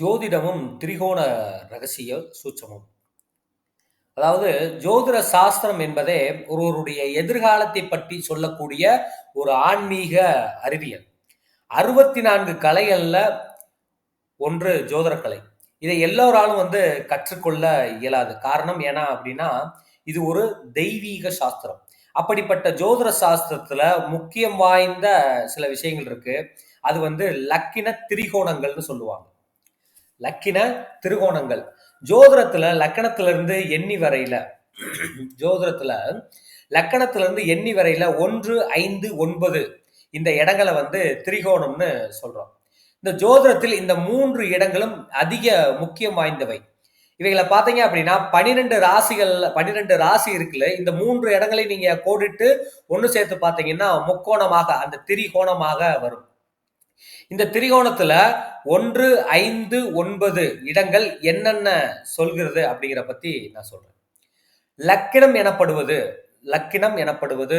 ஜோதிடமும் திரிகோண ரகசிய சூட்சமும். அதாவது ஜோதிட சாஸ்திரம் என்பதே ஒருவருடைய எதிர்காலத்தை பற்றி சொல்லக்கூடிய ஒரு ஆன்மீக அறிவியல். அறுபத்தி நான்கு கலைகள்ல ஒன்று ஜோதிடக்கலை. கலை இதை எல்லோராலும் வந்து கற்றுக்கொள்ள இயலாது. காரணம் ஏன்னா அப்படின்னா இது ஒரு தெய்வீக சாஸ்திரம். அப்படிப்பட்ட ஜோதிட சாஸ்திரத்துல முக்கியம் வாய்ந்த சில விஷயங்கள் இருக்கு. அது வந்து லக்கின திரிகோணங்கள்னு சொல்லுவாங்க. லக்கின திருகோணங்கள். ஜோதிடத்துல லக்கணத்துல இருந்து எண்ணி வரையில ஜோதிடத்துல லக்கணத்துல இருந்து எண்ணி வரையில ஒன்று ஐந்து ஒன்பது இந்த இடங்களை வந்து திரிகோணம்னு சொல்றோம். இந்த ஜோதிடத்தில் இந்த மூன்று இடங்களும் அதிக முக்கியம் வாய்ந்தவை. இவைகளை பார்த்தீங்க அப்படின்னா பனிரெண்டு ராசிகள் பனிரெண்டு ராசி இருக்குல்ல இந்த மூன்று இடங்களை நீங்க கோடிட்டு ஒன்று சேர்த்து பார்த்தீங்கன்னா முக்கோணமாக அந்த திரிகோணமாக வரும். இந்த திரிகோணத்துல ஒன்று ஐந்து ஒன்பது இடங்கள் என்னென்ன சொல்கிறது அப்படிங்கிற பத்தி நான் சொல்றேன். லக்கினம் எனப்படுவது லக்கினம் எனப்படுவது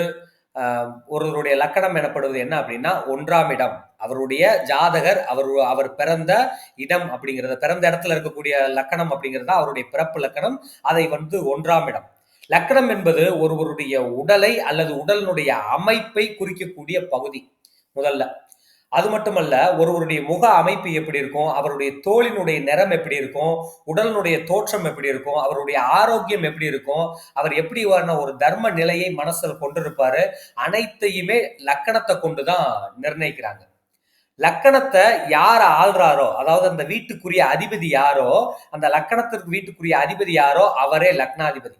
ஒருவருடைய லக்கணம் எனப்படுவது என்ன அப்படின்னா ஒன்றாம் இடம். அவருடைய ஜாதகர் அவர் அவர் பிறந்த இடம் அப்படிங்கிறத பிறந்த இடத்துல இருக்கக்கூடிய லக்கணம் அப்படிங்கிறது அவருடைய பிறப்பு லக்கணம். அதை வந்து ஒன்றாம் இடம். லக்கணம் என்பது ஒருவருடைய உடலை அல்லது உடலினுடைய அமைப்பை குறிக்கக்கூடிய பகுதி முதல்ல. அது மட்டுமல்ல ஒருவருடைய முக அமைப்பு எப்படி இருக்கும் அவருடைய தோளினுடைய நிறம் எப்படி இருக்கும் உடலினுடைய தோற்றம் எப்படி இருக்கும் அவருடைய ஆரோக்கியம் எப்படி இருக்கும் அவர் எப்படி ஒரு தர்ம நிலையை மனசில் கொண்டிருப்பாரு அனைத்தையுமே லக்கணத்தை கொண்டுதான் நிர்ணயிக்கிறாங்க. லக்கணத்தை யார் ஆள்றாரோ அதாவது அந்த வீட்டுக்குரிய அதிபதி யாரோ அந்த லக்கணத்திற்கு வீட்டுக்குரிய அதிபதி யாரோ அவரே லக்னாதிபதி.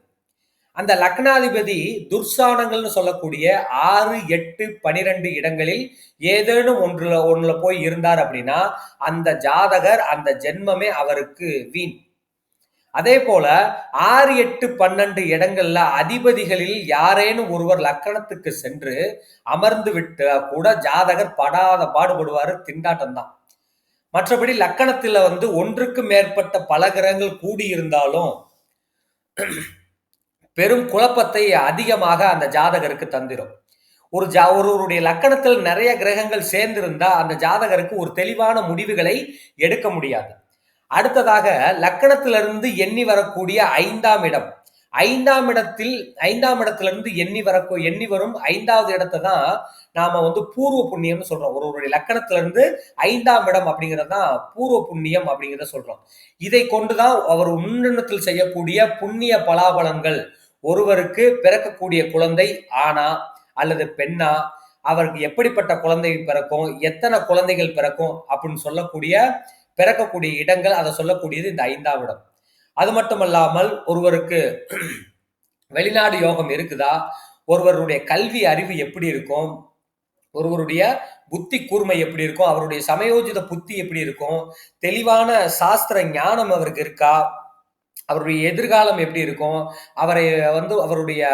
அந்த லக்னாதிபதி துர்சானங்கள்னு சொல்லக்கூடிய ஆறு எட்டு பனிரெண்டு இடங்களில் ஏதேனும் ஒன்றுல ஒன்றுல போய் இருந்தார் அப்படின்னா அந்த ஜாதகர் அந்த ஜென்மமே அவருக்கு வீண். அதே போல ஆறு எட்டு பன்னெண்டு இடங்கள்ல அதிபதிகளில் யாரேனும் ஒருவர் லக்கணத்துக்கு சென்று அமர்ந்து விட்டு கூட ஜாதகர் படாத பாடுபடுவாரு திண்டாட்டம் தான் மற்றபடி லக்கணத்துல வந்து ஒன்றுக்கு மேற்பட்ட பல கிரகங்கள் கூடியிருந்தாலும் பெரும் குழப்பத்தை அதிகமாக அந்த ஜாதகருக்கு தந்திரும். ஒரு ஜா ஒருவருடைய லக்கணத்தில் நிறைய கிரகங்கள் சேர்ந்திருந்தா அந்த ஜாதகருக்கு ஒரு தெளிவான முடிவுகளை எடுக்க முடியாது. அடுத்ததாக லக்கணத்திலிருந்து எண்ணி வரக்கூடிய ஐந்தாம் இடம். ஐந்தாம் இடத்தில் ஐந்தாம் இடத்திலிருந்து எண்ணி வர எண்ணி வரும் ஐந்தாவது இடத்தை தான் நாம வந்து பூர்வ புண்ணியம்னு சொல்றோம். ஒருவருடைய லக்கணத்திலிருந்து ஐந்தாம் இடம் அப்படிங்கிறது தான் பூர்வ புண்ணியம் அப்படிங்கிறத சொல்றோம். இதை கொண்டுதான் அவர் முன்னெண்ணத்தில் செய்யக்கூடிய புண்ணிய பலாபலங்கள் ஒருவருக்கு பிறக்கக்கூடிய குழந்தை ஆனா அல்லது பெண்ணா அவருக்கு எப்படிப்பட்ட குழந்தை பிறக்கும் எத்தனை குழந்தைகள் பிறக்கும் அப்படின்னு சொல்லக்கூடிய பிறக்கக்கூடிய இடங்கள் அதை சொல்லக்கூடியது இந்த ஐந்தாம் இடம். அது மட்டுமல்லாமல் ஒருவருக்கு வெளிநாடு யோகம் இருக்குதா? ஒருவருடைய கல்வி அறிவு எப்படி இருக்கும்? ஒருவருடைய புத்தி கூர்மை எப்படி இருக்கும்? அவருடைய சமயோஜித புத்தி எப்படி இருக்கும்? தெளிவான சாஸ்திர ஞானம் அவருக்கு இருக்கா? அவருடைய எதிர்காலம் எப்படி இருக்கும்? அவரை வந்து அவருடைய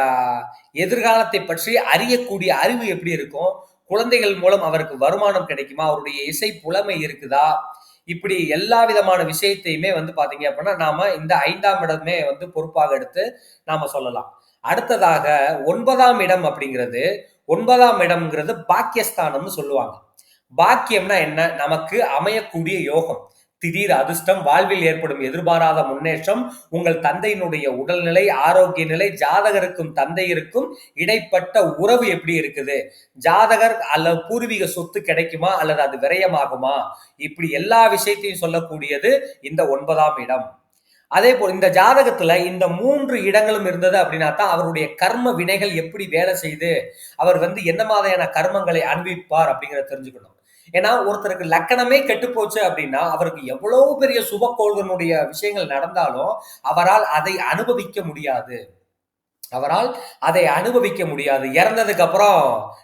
எதிர்காலத்தை பற்றி அறியக்கூடிய அறிவு எப்படி இருக்கும்? குழந்தைகள் மூலம் அவருக்கு வருமானம் கிடைக்குமா? அவருடைய இசை புலமை இருக்குதா? இப்படி எல்லா விதமான விஷயத்தையுமே வந்து பாத்தீங்க அப்படின்னா நாம இந்த ஐந்தாம் இடமே வந்து பொறுப்பாக எடுத்து நாம சொல்லலாம். அடுத்ததாக ஒன்பதாம் இடம் அப்படிங்கிறது ஒன்பதாம் இடம்ங்கிறது பாக்கியஸ்தானம்னு சொல்லுவாங்க. பாக்கியம்னா என்ன? நமக்கு அமையக்கூடிய யோகம். திடீர் அதிர்ஷ்டம் வாழ்வில் ஏற்படும் எதிர்பாராத முன்னேற்றம் உங்கள் தந்தையினுடைய உடல்நிலை ஆரோக்கிய நிலை ஜாதகருக்கும் தந்தையருக்கும் இடைப்பட்ட உறவு எப்படி இருக்குது? ஜாதகர் அல்லது பூர்வீக சொத்து கிடைக்குமா? அல்லது அது விரயமாகுமா? இப்படி எல்லா விஷயத்தையும் சொல்லக்கூடியது இந்த ஒன்பதாம் இடம். அதே போல் இந்த ஜாதகத்துல இந்த மூன்று இடங்களும் இருந்தது அப்படின்னா தான் அவருடைய கர்ம வினைகள் எப்படி வேலை செய்து அவர் வந்து என்ன மாதிரியான கர்மங்களை அனுபவிப்பார் அப்படிங்கிறத தெரிஞ்சுக்கணும். ஏன்னா ஒருத்தருக்கு லக்கணமே கெட்டு போச்சு அப்படின்னா அவருக்கு எவ்வளவு பெரிய சுபக்கோள்களுடைய விஷயங்கள் நடந்தாலும் அவரால் அதை அனுபவிக்க முடியாது. அவரால் அதை அனுபவிக்க முடியாது. இறந்ததுக்கு அப்புறம்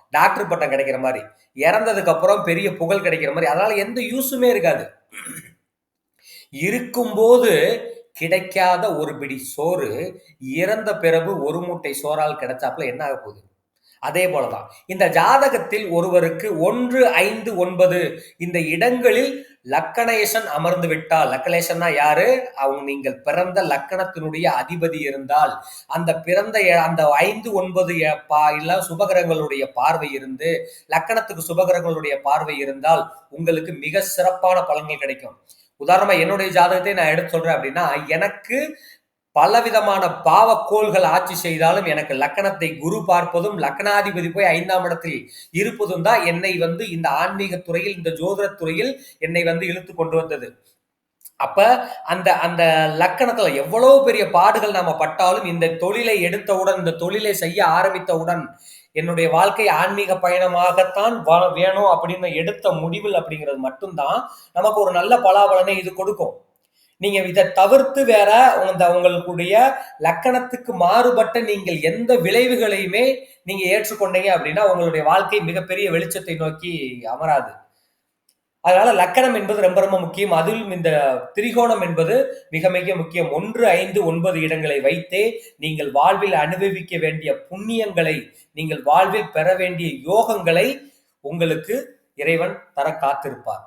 டாக்டர் பட்டம் கிடைக்கிற மாதிரி இறந்ததுக்கு அப்புறம் பெரிய புகழ் கிடைக்கிற மாதிரி அதனால எந்த யூஸுமே இருக்காது. இருக்கும்போது கிடைக்காத ஒரு பிடி சோறு இறந்த பிறகு ஒரு மூட்டை சோறால் கிடைச்சாப்புல என்ன ஆக போகுது? அதே போலதான். இந்த ஜாதகத்தில் ஒருவருக்கு ஒன்று ஐந்து ஒன்பது இந்த இடங்களில் லக்கணேசன் அமர்ந்து விட்டால் லக்கணேசன்னா யாரு? அவங்க நீங்கள் பிறந்த லக்கணத்தினுடைய அதிபதி இருந்தால் அந்த பிறந்த அந்த ஐந்து ஒன்பது இல்ல சுபகிரகங்களுடைய பார்வை இருந்து லக்கணத்துக்கு சுபகிரகங்களுடைய பார்வை இருந்தால் உங்களுக்கு மிக சிறப்பான பலன்கள் கிடைக்கும். உதாரணமா என்னுடைய ஜாதகத்தை நான் எடுத்து சொல்றேன் அப்படின்னா எனக்கு பலவிதமான பாவக்கோள்கள் ஆட்சி செய்தாலும் எனக்கு லக்கணத்தை குரு பார்ப்பதும் லக்கணாதிபதி போய் ஐந்தாம் இடத்தில் இருப்பதும் தான் என்னை வந்து இந்த ஆன்மீக துறையில் இந்த ஜோதிட துறையில் என்னை வந்து இழுத்து கொண்டு வந்தது. அப்ப அந்த அந்த லக்கணத்துல எவ்வளவு பெரிய பாடுகள் நாம பட்டாலும் இந்த தொழிலை எடுத்தவுடன் இந்த தொழிலை செய்ய ஆரம்பித்தவுடன் என்னுடைய வாழ்க்கை ஆன்மீக பயணமாகத்தான் வேணும் அப்படின்னு எடுத்த முடிவில் அப்படிங்கிறது மட்டும்தான் நமக்கு ஒரு நல்ல பலாபலனை இது கொடுக்கும். நீங்க இதை தவிர்த்து வேற அந்த உங்களுடைய லக்கணத்துக்கு மாறுபட்ட நீங்கள் எந்த விளைவுகளையுமே நீங்க ஏற்றுக்கொண்டீங்க அப்படின்னா உங்களுடைய வாழ்க்கை மிகப்பெரிய வெளிச்சத்தை நோக்கி அமராது. அதனால லக்கணம் என்பது ரொம்ப ரொம்ப முக்கியம். அதிலும் இந்த திரிகோணம் என்பது மிக மிக முக்கியம். ஒன்று ஐந்து ஒன்பது இடங்களை வைத்தே நீங்கள் வாழ்வில் அனுபவிக்க வேண்டிய புண்ணியங்களை நீங்கள் வாழ்வில் பெற வேண்டிய யோகங்களை உங்களுக்கு இறைவன் தர காத்திருப்பார்.